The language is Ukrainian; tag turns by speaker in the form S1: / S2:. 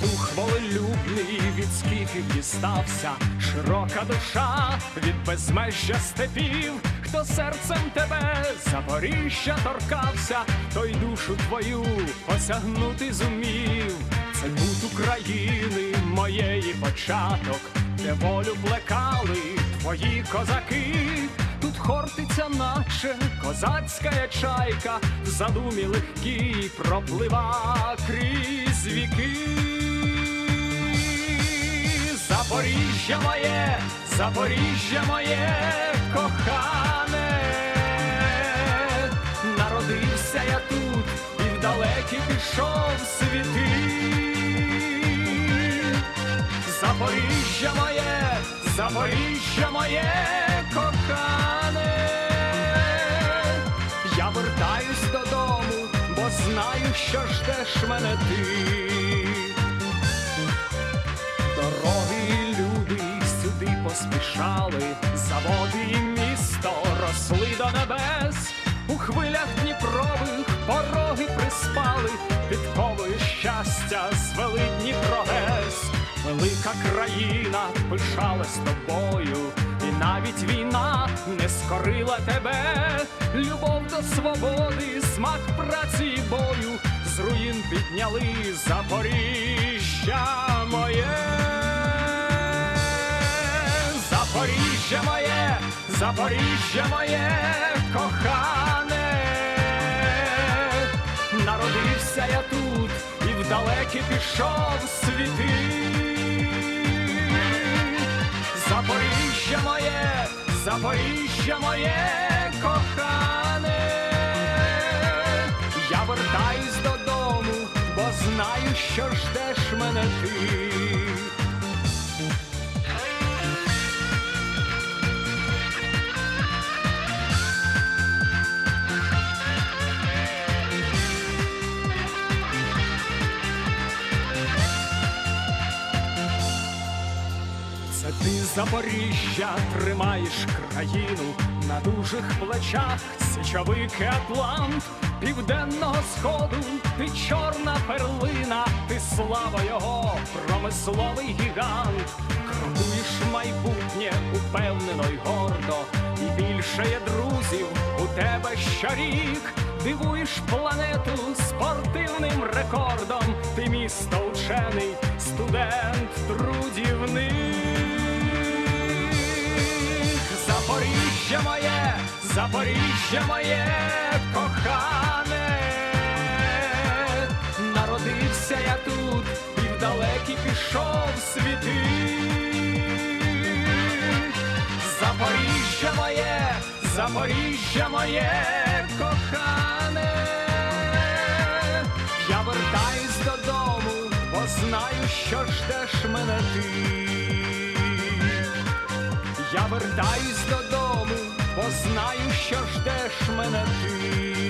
S1: дух волелюбний від скіфів дістався, широка душа від безмежжя степів, хто серцем тебе Запоріжжя торкався, той душу твою осягнути зумів. Це тут України моєї початок, де волю плекали твої козаки. Тут хортиця, наче козацька чайка, в задумі легкій проплива крізь віки. Запоріжжя моє, Запоріжжя моє кохане, народився я тут і в далекі пішов світи. Запоріжжя моє, Запоріжжя моє кохане, я вертаюсь додому, бо знаю, що ждеш мене ти. Поспішали, заводи і місто росли до небес, у хвилях Дніпрових пороги приспали, підковою щастя звели Дніпрогес. Велика країна пишалась тобою, і навіть війна не скорила тебе. Любов до свободи, смак праці і бою, з руїн підняли. Запоріжжя Запоріжжя моє кохане, народився я тут і в далекі пішов світи. Запоріжжя моє, Запоріжжя моє кохане, я вертаюсь додому, бо знаю, що ждеш мене ти. Ти Запоріжжя тримаєш країну на дужих плечах, січовик і Атлант, південного сходу, ти чорна перлина, ти слава його, промисловий гігант, крокуєш майбутнє упевнено й гордо, і більше є друзів у тебе щорік, дивуєш планету спортивним рекордом, ти місто учений, студент трудівник. Запоріжжя моє, Запоріжжя моє кохане, народився я тут і в далекі пішов світи. Запоріжжя моє, Запоріжжя моє кохане, я вертаюсь додому, бо знаю, що ждеш мене ти. Я вертаюсь додому, бо знаю, що ждеш мене ти.